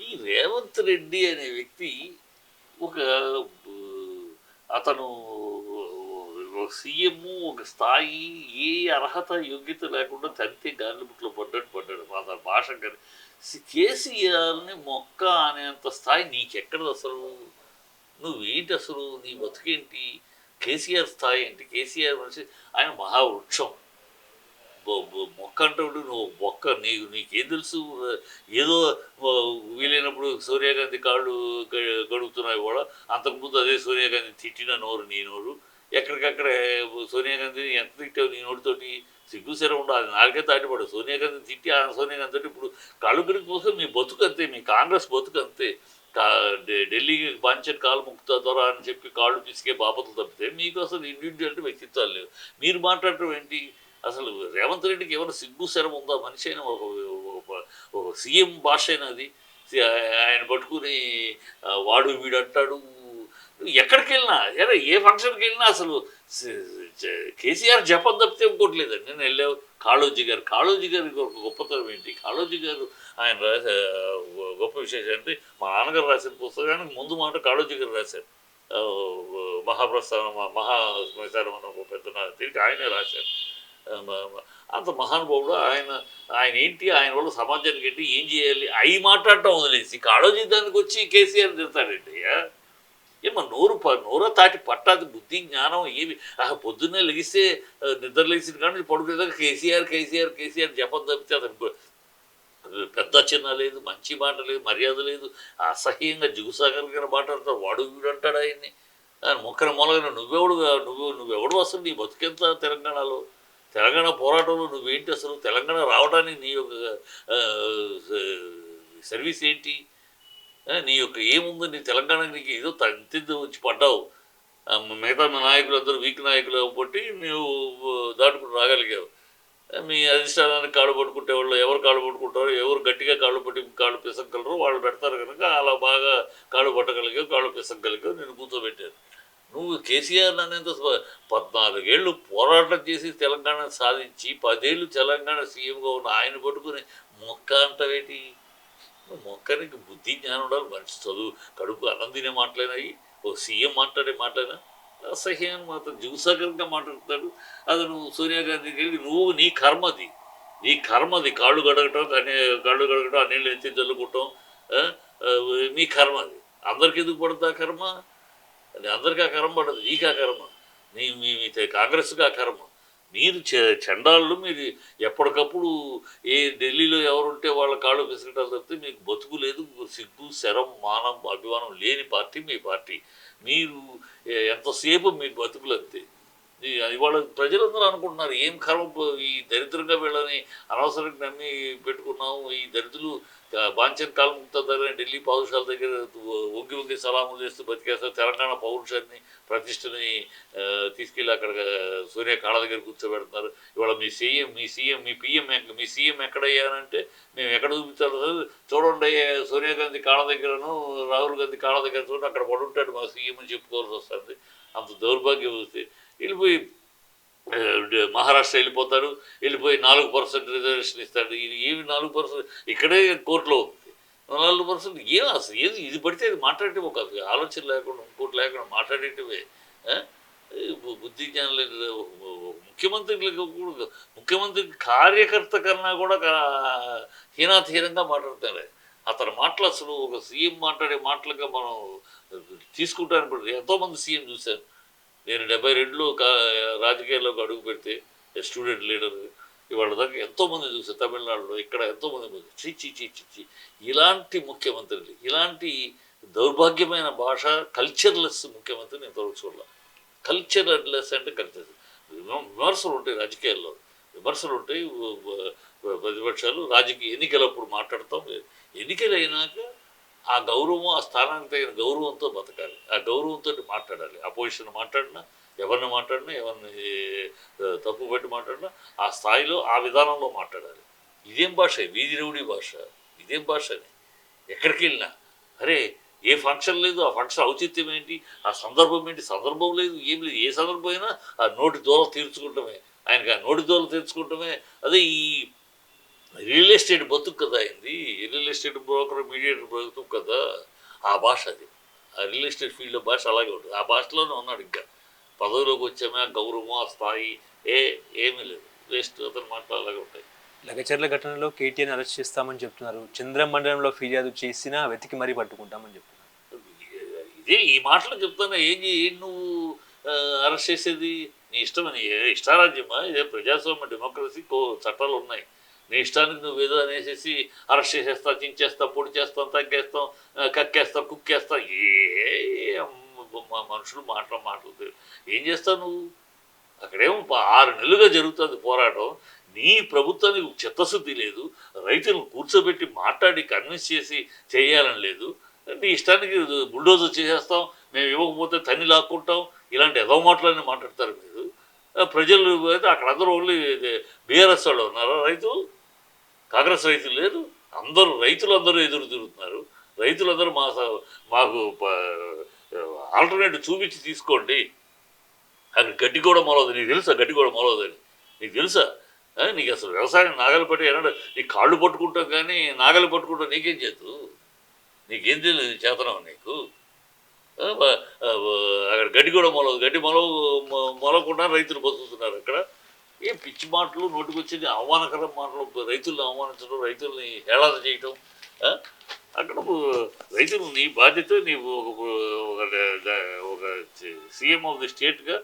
ఈ రేవంత్ రెడ్డి అనే వ్యక్తి ఒక అతను ఒక సీఎం ఒక స్థాయి ఏ అర్హత యోగ్యత లేకుండా తంతే గాలి పడ్డాడు. పడ్డాడు అతని భాష కానీ కేసీఆర్ని మొక్క అనేంత స్థాయి నీకెక్కడ అసలు? నువ్వేంటి అసలు? నీ బతుకేంటి? కేసీఆర్ స్థాయి ఏంటి? కేసీఆర్ మనిషి ఆయన మహావృక్షం. మొక్క అంటాడు నువ్వు మొక్క నీకు నీకేం తెలుసు? ఏదో వీలైనప్పుడు సూర్యగాంధీ కాళ్ళు గడుగుతున్నాయి కూడా. అంతకుముందు అదే సోనియాగాంధీ తిట్టిన నోరు నీ నోరు. ఎక్కడికక్కడ సోనియాగాంధీని ఎంత తిట్టావు నీ నోటితోటి? సిగ్గుసెర ఉండదు అది నాలుగే తాటిపడు సోనియాగాంధీ తిట్టి ఆ సోనియా గాంధీ తోటి ఇప్పుడు కాళ్ళు గడికి కోసం మీ బతుకు అంతే మీ కాంగ్రెస్ బతుకు అంతే. కా- ఢిల్లీకి బాంచన్ కాలు ముక్తా ద్వారా అని చెప్పి కాళ్ళు పిసికే బాపతలు తప్పితే మీకు అసలు ఇండివిజువల్ వ్యక్తిత్వాలు లేవు. మీరు మాట్లాడటం ఏంటి? రేవంత్ రెడ్డికి ఏమైనా సిగ్గు శరం ఉందా? మనిషి అయినా ఒక సీఎం భాష అయినా అది. ఆయన పట్టుకుని వాడు వీడు అంటాడు. ఎక్కడికి వెళ్ళినా ఎరా ఏ ఫంక్షన్కి వెళ్ళినా అసలు కేసీఆర్ జపం తప్పితే ఇంకోటి లేదండి నేను వెళ్ళావు. కాళోజీ గారు కాళోజీ గారి ఒక గొప్పతనం ఏంటి? కాళోజీ గారు ఆయన రాసే గొప్ప విశేషం అంటే మా నాన్నగారు రాసిన పుస్తకానికి ముందు మాట కాళోజీ గారు రాశారు. మహాప్రస్థానం మహా శ్మశానం అన్న ఒక పెద్ద తిరిగి ఆయనే రాశారు. అంత మహానుభావుడు ఆయన ఆయన ఏంటి ఆయన వల్ల సమాజానికి ఏంటి ఏం చేయాలి అవి మాట్లాడటం వదిలేసి కాళోజీ దానికి వచ్చి కేసీఆర్ తిడతాడండి ఏమో నోరు ప నోర తాటి పట్టాది బుద్ధి జ్ఞానం ఏమి? పొద్దున్నే లెగిస్తే నిద్ర లేచిన కానీ పడుకునేదాకా కేసీఆర్ కేసీఆర్ కేసీఆర్ జపం తప్పితే అతను పెద్ద చిన్న లేదు మంచి మాట లేదు మర్యాద లేదు అసహ్యంగా జిగుసాగరంగా మాట్లాడతాడు వాడు వీడు అంటాడు ఆయన్ని. ముక్కన మొక్కన మూలగా నువ్వెవడు నువ్వు నువ్వెవడు అసలు నీ బతుకెంత తెలంగాణలో? తెలంగాణ పోరాటంలో నువ్వేంటి అసలు? తెలంగాణ రావడానికి నీ యొక్క సర్వీస్ ఏంటి? నీ యొక్క ఏముంది? నీ తెలంగాణ నీకు ఏదో తంతిద్దు వచ్చి పడ్డావు. మిగతా మీ నాయకులు అందరూ వీక్ నాయకులు కాబట్టి నువ్వు దాటుకుని రాగలిగావు. మీ అధిష్టానానికి కాళ్ళు పట్టుకుంటే వాళ్ళు ఎవరు కాళ్ళు పట్టుకుంటారో? ఎవరు గట్టిగా కాళ్ళు పట్టి కాళ్ళు పిసగలరో వాళ్ళు పెడతారు కనుక అలా బాగా కాళ్ళు పట్టగలిగావు కాళ్ళు పిసగలిగావు నేను కూర్చోబెట్టాను. నువ్వు కేసీఆర్ అనేంత పద్నాలుగేళ్ళు పోరాటం చేసి తెలంగాణ సాధించి పదేళ్ళు తెలంగాణ సీఎంగా ఉన్న ఆయన పట్టుకుని మొక్క అంటవేటి? మొక్కనికి బుద్ధి జ్ఞానం ఉండాలి మనిషి చదువు కడుపు అన్నం తినే ఓ సీఎం మాట్లాడే మాట్లాడినా అసహ్యాన్ని మాత్రం జ్యూసాకరంగా మాట్లాడతాడు అది నువ్వు సోనియా గాంధీకి వెళ్ళి నువ్వు నీ కర్మది. నీ కర్మది కాళ్ళు గడగటం కానీ కాళ్ళు గడగటం ఆ నీళ్ళు ఎత్తి చల్లుకుంటాం మీ కర్మది. అందరికి ఎందుకు పడుతుంది ఆ కర్మ? అందరికీ కర్మ పడదు నీకా కర్మ. నీ మీ మీ కర్మ. మీరు చె- చండాళ్ళు మీరు ఎప్పటికప్పుడు ఏ ఢిల్లీలో ఎవరుంటే వాళ్ళ కాళ్ళు పిసకటాలు తప్పితే మీకు బతుకు లేదు సిగ్గు శరం మానం అభిమానం లేని పార్టీ మీ పార్టీ. మీరు ఎంతసేపు మీ బతుకులు అంతే ఇవాళ ప్రజలందరూ అనుకుంటున్నారు ఏం కర్మ ఈ దరిద్రంగా వీళ్ళని అనవసరంగా నమ్మి పెట్టుకున్నాము ఈ దరిద్రులు బాంచన్ కాలం దగ్గర ఢిల్లీ పౌరుషాల దగ్గర ఒగ్గి ఒగ్గి సలాములు చేస్తూ బతికేస్తారు. తెలంగాణ పౌరుషాన్ని ప్రతిష్టని తీసుకెళ్ళి అక్కడ సూర్య కాళ్ళ దగ్గర కూర్చోబెడుతున్నారు. ఇవాళ మీ సీఎం మీ సీఎం మీ పిఎం మీ సీఎం ఎక్కడయ్యారంటే మేము ఎక్కడ చూపించాలి చూడండి సోనియా గాంధీ కాళ్ళ దగ్గరను రాహుల్ గాంధీ కాళ్ళ దగ్గర చూడండి అక్కడ పడుంటాడు మా సీఎం అని చెప్పుకోవాల్సి వస్తుంది. అంత దౌర్భాగ్యం వస్తే వెళ్ళిపోయి మహారాష్ట్ర వెళ్ళిపోతాడు వెళ్ళిపోయి నాలుగు పర్సెంట్ రిజర్వేషన్ ఇస్తాడు. ఇది ఏమి నాలుగు పర్సెంట్? ఇక్కడే కోర్టులో ఉంది. నాలుగు పర్సెంట్ ఏం అసలు? ఏది? ఇది పడితే అది మాట్లాడటం ఒక ఆలోచన లేకుండా ఇంకోటి లేకుండా మాట్లాడేటమే బు- బుద్ధి జ్ఞానం లేదు ముఖ్యమంత్రికి కూడా ముఖ్యమంత్రి కార్యకర్త కన్నా కూడా కా- హీనాతహీనంగా మాట్లాడతారు. అతని మాటలు అసలు ఒక సీఎం మాట్లాడే మాటలుగా మనం తీసుకుంటాను ఇప్పుడు ఎంతోమంది సీఎం చూశారు. నేను డెబ్బై రెండులో రాజకీయాల్లోకి అడుగు పెడితే స్టూడెంట్ లీడర్ ఇవాళ దాకా ఎంతోమంది చూసి తమిళనాడులో ఇక్కడ ఎంతోమంది మంది చి చి చి ఇలాంటి ముఖ్యమంత్రులు ఇలాంటి దౌర్భాగ్యమైన భాష కల్చర్లెస్ ముఖ్యమంత్రి నేను ఇంతవరకు చూడాల. కల్చర్లెస్ అంటే కల్చర్ విమర్శలు ఉంటాయి రాజకీయాల్లో. విమర్శలు ఉంటాయి ప్రతిపక్షాలు. రాజకీయ ఎన్నికలప్పుడు మాట్లాడతాం. ఎన్నికలు అయినాక ఆ గౌరవం ఆ స్థానానికి తగిన గౌరవంతో బతకాలి. ఆ గౌరవంతో మాట్లాడాలి. అపోజిషన్ మాట్లాడినా ఎవరిని మాట్లాడినా ఎవరిని తప్పు పెట్టి మాట్లాడినా ఆ స్థాయిలో ఆ విధానంలో మాట్లాడాలి. ఇదేం భాష? వీధి భాష. ఇదేం భాష అని ఎక్కడికి వెళ్ళినా? అరే ఏ ఫంక్షన్ లేదు ఆ ఫంక్షన్ ఔచిత్యం ఏంటి? ఆ సందర్భం ఏంటి? సందర్భం లేదు ఏం లేదు. ఏ సందర్భం అయినా ఆ నోటి దూరం తీర్చుకుంటమే. ఆయనకి ఆ నోటి దూరం తీర్చుకుంటమే. అదే ఈ రియల్ ఎస్టేట్ బతుకు కదా అయింది. రియల్ ఎస్టేట్ బ్రోకర్ మీడియేటర్ బతుకు కదా. ఆ భాష అది. ఆ రియల్ ఎస్టేట్ ఫీల్డ్ భాష అలాగే ఉంటుంది. ఆ భాషలోనే ఉన్నాడు ఇంకా. పదవిలోకి వచ్చామే? ఆ గౌరవం ఆ స్థాయి? ఏ ఏమీ లేదు. వేస్ట్ అతను మాటలు అలాగే ఉంటాయి. లగచర్ల ఘటనలో కేటీఆర్ అరెస్ట్ చేస్తామని చెప్తున్నారు. చంద్రమండలంలో ఫిర్యాదు చేసినా వెతికి మరీ పట్టుకుంటామని చెప్తున్నారు. ఇదే ఈ మాటలు చెప్తాను ఏం చే- ఏం నువ్వు అరెస్ట్ చేసేది? నీ ఇష్టం అని ఏ ఇష్టారాజ్యమా? ఇదే ప్రజాస్వామ్య డెమోక్రసీ కో చట్టాలు ఉన్నాయి. నీ ఇష్టానికి నువ్వు ఏదో అనేసేసి అరెస్ట్ చేసేస్తా చించేస్తా పొడి చేస్తాం తగ్గేస్తాం ఆ, కక్కేస్తాం కుక్కేస్తాం ఏ మనుషులు మాటలు మాటలు ఏం చేస్తావు నువ్వు? అక్కడేమో ఆరు నెలలుగా జరుగుతుంది పోరాటం. నీ ప్రభుత్వానికి చిత్తశుద్ధి లేదు. రైతులను కూర్చోబెట్టి మాట్లాడి కన్విన్స్ చేసి చేయాలని లేదు. నీ ఇష్టానికి బుల్డోజర్ చేసేస్తాం మేము ఇవ్వకపోతే తన్ని లాక్కుంటాం. ఇలాంటి ఎదో మాటలన్నీ మాట్లాడతారు మీరు. ప్రజలు అయితే అక్కడ అందరూ ఓన్లీ బీఆర్ఎస్ వాళ్ళు ఉన్నారు రైతులు కాంగ్రెస్ రైతులు లేదు అందరూ రైతులందరూ ఎదురు తిరుగుతున్నారు. రైతులందరూ మా స- మాకు ఆల్టర్నేటివ్ చూపించి తీసుకోండి. అక్కడ గడ్డి కూడా మొలవదు. నీకు తెలుసా గడ్డి కూడా మొలవదని నీకు తెలుసా? నీకు అసలు వ్యవసాయం నాగలి పట్టి ఏమన్నా నీ కాళ్ళు పట్టుకుంటాం కానీ నాగలి పట్టుకుంటాం నీకేం చేతు నీకేం తెలియదు చేతనం నీకు? అక్కడ గడ్డి కూడా మొలవదు. గడ్డి మొలవ మొలవకుండా రైతులు బతుకుతున్నారు అక్కడ. ఏ పిచ్చి మాటలు నోటికొచ్చేది అవమానకర మాటలు రైతులను అవమానించడం రైతుల్ని హేళన చేయటం అక్కడ రైతులు నీ బాధ్యత నీవు ఒక ఒక ఒక సీఎం ఆఫ్ ది స్టేట్గా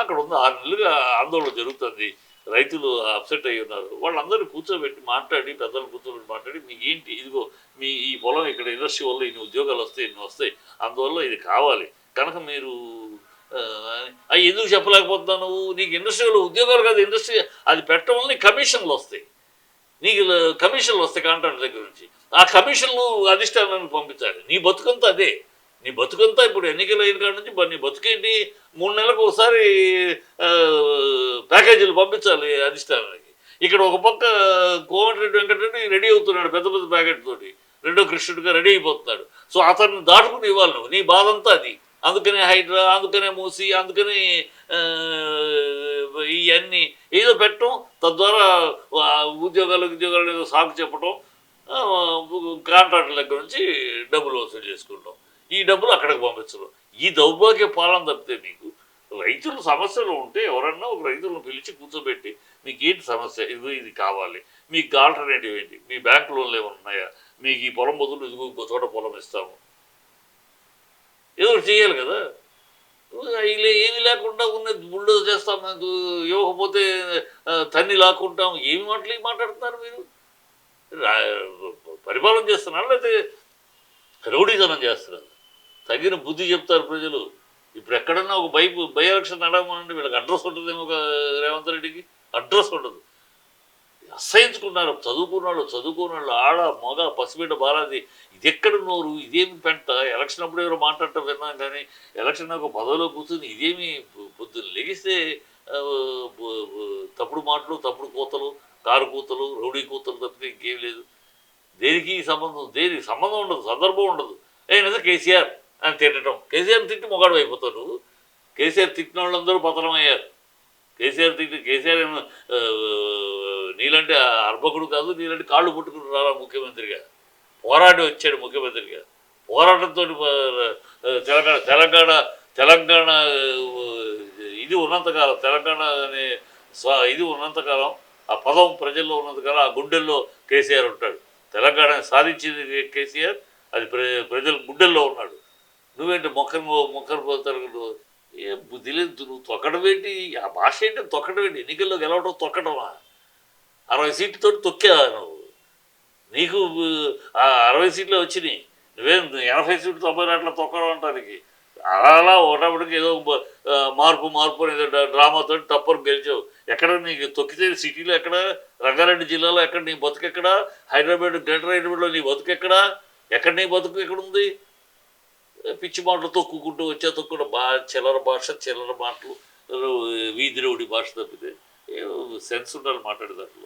అక్కడ ఉన్న ఆరు నెలలుగా ఆందోళన జరుగుతుంది. రైతులు అప్సెట్ అయి ఉన్నారు. వాళ్ళందరూ కూర్చోబెట్టి మాట్లాడి పెద్దలు కూర్చోబెట్టి మాట్లాడి మీకు ఏంటి? ఇదిగో మీ ఈ పొలం ఇక్కడ ఇండస్ట్రీ వల్ల ఇన్ని ఉద్యోగాలు వస్తాయి ఇన్ని వస్తాయి అందువల్ల ఇది కావాలి. కనుక మీరు అవి ఎందుకు చెప్పలేకపోతున్నావు నువ్వు? నీకు ఇండస్ట్రీలో ఉద్యోగాలు కాదు ఇండస్ట్రీ అది పెట్టడం వల్ల కమిషన్లు వస్తాయి. నీకు కమిషన్లు వస్తాయి కాంట్రాక్ట్ దగ్గర నుంచి. ఆ కమిషన్లు అధిష్టానానికి పంపించాలి. నీ బతుకంతా అదే. నీ బతుకంతా ఇప్పుడు ఎన్నికలు అయిన కాడ నుంచి నీ బతుకేంటి? మూడు నెలలకు ఒకసారి ప్యాకేజీలు పంపించాలి అధిష్టానానికి. ఇక్కడ ఒక పక్క కోమటిరెడ్డి వెంకటరెడ్డి రెడీ అవుతున్నాడు పెద్ద పెద్ద ప్యాకెట్ తోటి. రెండో కృష్ణుడిగా రెడీ అయిపోతున్నాడు. సో అతన్ని దాటుకుని ఇవ్వాలి నువ్వు. నీ బాధ అంతా అది. అందుకనే హైడ్రా అందుకనే మూసి అందుకని ఇవన్నీ ఏదో పెట్టడం తద్వారా ఉద్యోగాలు ఉద్యోగాలు ఏదో సాకు చెప్పటం కాంట్రాక్టర్ కాంట్రాక్టుల దగ్గర నుంచి డబ్బులు వసూలు చేసుకుంటాం. ఈ డబ్బులు అక్కడికి పంపించడం ఈ దౌర్భాగ్య పాలన తప్పితే మీకు రైతుల సమస్యలు ఉంటే ఎవరన్నా ఒక రైతులను పిలిచి కూర్చోబెట్టి మీకు ఏంటి సమస్య? ఇది ఇది కావాలి. మీకు ఆల్టర్నేటివ్ ఏంటి? మీ బ్యాంక్ లోన్లు ఏమైనా ఉన్నాయా? మీకు ఈ పొలం బదులు ఇదిగో ఇంకో చోట పొలం ఇస్తాము. ఏదో ఒకటి చేయాలి కదా? ఇలా ఏమి లేకుండా ఉన్న బుల్డోజ్ చేస్తాం నాకు ఇవ్వకపోతే తన్ని లాక్కుంటాం. ఏమి మాటలు మాట్లాడుతున్నారు మీరు? పరిపాలన చేస్తున్నారు లేకపోతే రౌడీతనం చేస్తున్నారు? తగిన బుద్ధి చెప్తారు ప్రజలు. ఇప్పుడు ఎక్కడన్నా ఒక బై బై ఎలక్షన్ నడవమనంటే వీళ్ళకి అడ్రస్ ఉంటుందేమో ఒక రేవంత్ రెడ్డికి. అడ్రస్ ఉండదు. అసహించుకున్నారు చదువుకున్న వాళ్ళు చదువుకున్న వాళ్ళు ఆడ మగ పసిబిడ్డ బాలాది ఇది ఎక్కడ నోరు? ఇదేమి పెంట? ఎలక్షన్ అప్పుడు ఎవరో మాట్లాడటం విన్నాం కానీ ఎలక్షన్ ఒక పదవిలో కూర్చుని ఇదేమి పొద్దున్న లెగిస్తే తప్పుడు మాటలు తప్పుడు కూతలు కారు కూతలు రౌడీ కూతలు తప్పితే ఇంకేం లేదు. దేనికి సంబంధం? దేనికి సంబంధం ఉండదు సందర్భం ఉండదు. ఏ కేసీఆర్ అని తిట్టడం. కేసీఆర్ తిట్టి మొగాడు అయిపోతావు నువ్వు కేసీఆర్ తిట్టిన వాళ్ళందరూ పతనం అయ్యారు. కేసీఆర్ తిట్టి కేసీఆర్ నీలాంటి అర్భకుడు కాదు నీలాంటి కాళ్ళు పుట్టుకుని రాలా ముఖ్యమంత్రిగా? పోరాడి వచ్చాడు ముఖ్యమంత్రిగా. పోరాటంతో తెలంగాణ తెలంగాణ తెలంగాణ ఇది ఉన్నంతకాలం తెలంగాణ అనే స్వ ఇది ఉన్నంతకాలం ఆ పదం ప్రజల్లో ఉన్నంతకాలం ఆ గుండెల్లో కేసీఆర్ ఉంటాడు. తెలంగాణ సాధించింది కేసీఆర్ అది ప్ర ప్రజల గుండెల్లో ఉన్నాడు. నువ్వేంటి మొక్కను మొక్కను పోతారు ఏ బుద్ధి లేదు నువ్వు తొక్కడం ఏంటి? ఆ భాష ఏంటి? తొక్కడం ఏంటి? ఎన్నికల్లో గెలవడం తొక్కడమా? అరవై సీట్లతో తొక్కా నువ్వు. నీకు ఆ అరవై సీట్లు వచ్చినాయి. నువ్వేం ఎనభై సీట్లు తొంభై నాట్ల తొక్కడం అంటానికి. అలా అలా ఒకటప్పటికి ఏదో మార్పు మార్పు అనేది డ్రామాతో టప్పర్ గెలిచావు. ఎక్కడ నీకు తొక్కితే సిటీలో ఎక్కడ? రంగారెడ్డి జిల్లాలో ఎక్కడ? నీ బతుకు ఎక్కడ? హైదరాబాద్ గ్రేటర్ హైదరాబాద్లో నీ బతుకు ఎక్కడ? ఎక్కడ నీ బతుకు ఎక్కడుంది పిచ్చి మాటలు తొక్కుకుంటూ వచ్చే తొక్కుడు బా చిల్లర భాష చిల్లర మాటలు వీధి భాష తప్పితే సెన్స్ ఉండాలి మాట్లాడే దాంట్లో